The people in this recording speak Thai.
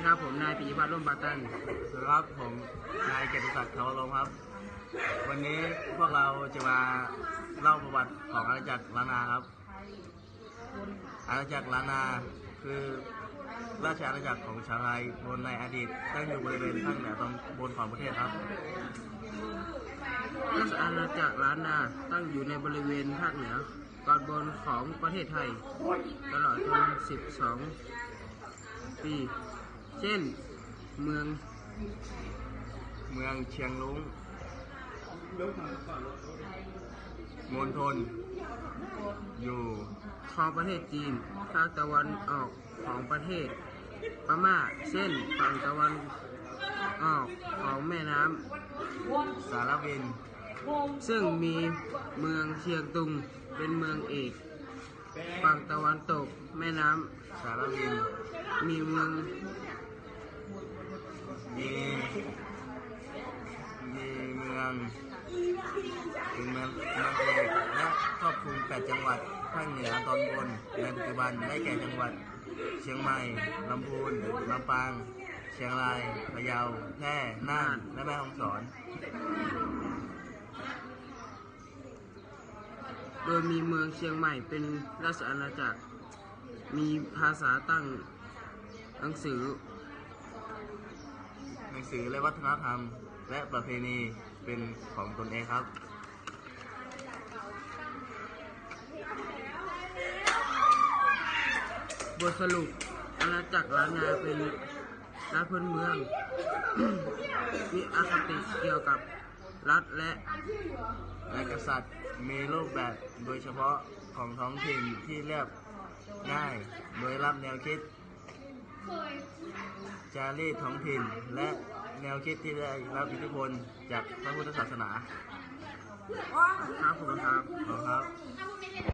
ดีครับผมนายปิยพัฒน์ร่มปาตันสวัสดีครับผมนายเกียรติศักดิ์เทวลงครับ วันนี้พวกเราจะมาเล่าประวัติของอาณาจักรล้านนาครับ อาณาจักรล้านนาคือราชอาณาจักรของชาวไทยบนในอดีตตั้งอยู่บริเวณภาคเหนือตอนบนของประเทศครับราชอาณาจักรล้านนาตั้งอยู่ในบริเวณภาคเหนือตอนบนของประเทศไทย ตลอดจน 12 ปี เช่น เมือง เมืองเชียงรุ้งมณฑลอยู่ของประเทศจีนภาคตะวันออกของประเทศพม่าเช่นฝั่งตะวันออกของแม่น้ำสารวิน ซึ่งมีเมืองเชียงตุงเป็นเมืองเอกฝั่งตะวันตกแม่น้ำสารวิน มีเมือง เป็นเมืองเมืองเอกและครอบคลุม8จังหวัดภาคเหนือตอนบนในปัจจุบันได้แก่จังหวัด เชียงใหม่ลำพูนลำปาง เชียงรายพะเยาแพร่น่านและแม่ฮ่องสอน โดยมีเมืองเชียงใหม่เป็นราชอาณาจักร มีภาษาตั้งหนังสือ หนังสือและวัฒนธรรม และประเพณีเป็นของตนเองครับ บทสรุปอาณาจักรล้านนาเป็นรัฐพื้นเมือง มีอคติเกี่ยวกับรัฐและและกษัตริย์มีรูปแบบโดยเฉพาะของท้องถิ่นที่เรียบง่าย โดยรับแนวคิด จารีตท้องถิ่น และแนวคิดที่ได้รับอิทธิพลจากพระพุทธศาสนา ครับผมครับขอบคุณครับ